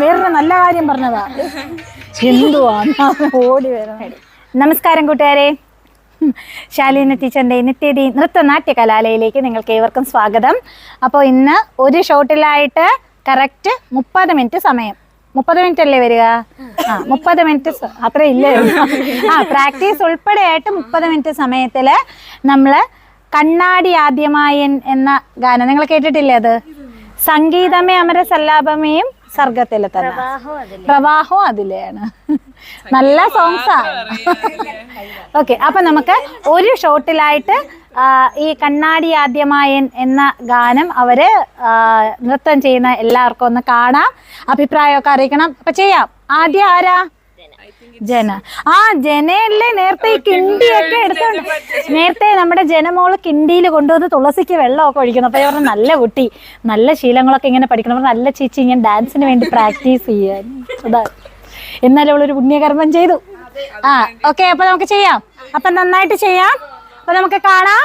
വേറൊരു നല്ല കാര്യം പറഞ്ഞതാ. എന്തുവാ? ഓടി വരണം. നമസ്കാരം കൂട്ടുകാരെ. ശാലീന ടീച്ചറിന്റെ നിത്യതി നൃത്തനാട്യ കലാലയിലേക്ക് നിങ്ങൾക്ക് ഏവർക്കും സ്വാഗതം. അപ്പോൾ ഇന്ന് ഒരു ഷോട്ടിലായിട്ട് കറക്റ്റ് മുപ്പത് മിനിറ്റ് സമയം. മുപ്പത് മിനിറ്റ് അല്ലേ വരിക? ആ മുപ്പത് മിനിറ്റ് അത്ര ഇല്ലേ? ആ പ്രാക്ടീസ് ഉൾപ്പെടെയായിട്ട് മുപ്പത് മിനിറ്റ് സമയത്തിൽ നമ്മൾ കണ്ണാടി ആദ്യമായൻ എന്ന ഗാനം. നിങ്ങൾ കേട്ടിട്ടില്ലേ അത്? സംഗീതമേ അമര സല്ലാപമേയും സർഗത്തിലെ തന്നെ പ്രവാഹവും അതിലെയാണ്. നല്ല സോങ്സാ ഓക്കെ അപ്പൊ നമുക്ക് ഒരു ഷോട്ടിലായിട്ട് ഈ കണ്ണാടി ആദ്യമായൻ എന്ന ഗാനം അവർ നൃത്തം ചെയ്യുന്ന എല്ലാവർക്കും ഒന്ന് കാണാം. അഭിപ്രായമൊക്കെ അറിയിക്കണം. അപ്പൊ ചെയ്യാം. ആദ്യം ആരാ? ജന. ആ ജനയല്ലേ നേരത്തെ ഈ കിണ്ടിയൊക്കെ എടുത്തോണ്ട് നേരത്തെ നമ്മുടെ ജനമോൾ കിണ്ടിയിൽ കൊണ്ടുവന്ന് തുളസിക്ക് വെള്ളമൊക്കെ ഒഴിക്കുന്നു. അപ്പൊ ഇവരുടെ നല്ല കുട്ടി നല്ല ശീലങ്ങളൊക്കെ ഇങ്ങനെ പഠിക്കണം നല്ല ചേച്ചി ഇങ്ങനെ ഡാൻസിന് വേണ്ടി പ്രാക്ടീസ് ചെയ്യാൻ. അതാ. എന്നാലും അവളൊരു പുണ്യകർമ്മം ചെയ്തു. ആ ഓക്കെ അപ്പൊ നമുക്ക് ചെയ്യാം. അപ്പൊ നന്നായിട്ട് ചെയ്യാം. അപ്പൊ നമുക്ക് കാണാം.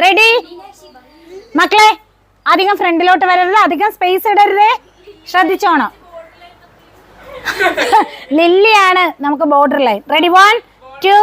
റെഡി മക്കളെ അധികം ഫ്രണ്ടിലോട്ട് വരരുത്. അധികം സ്പേസ് ഇടരുതേ. ശ്രദ്ധിച്ചോണം. ലില്ലിയാണ് നമുക്ക് border line ready one two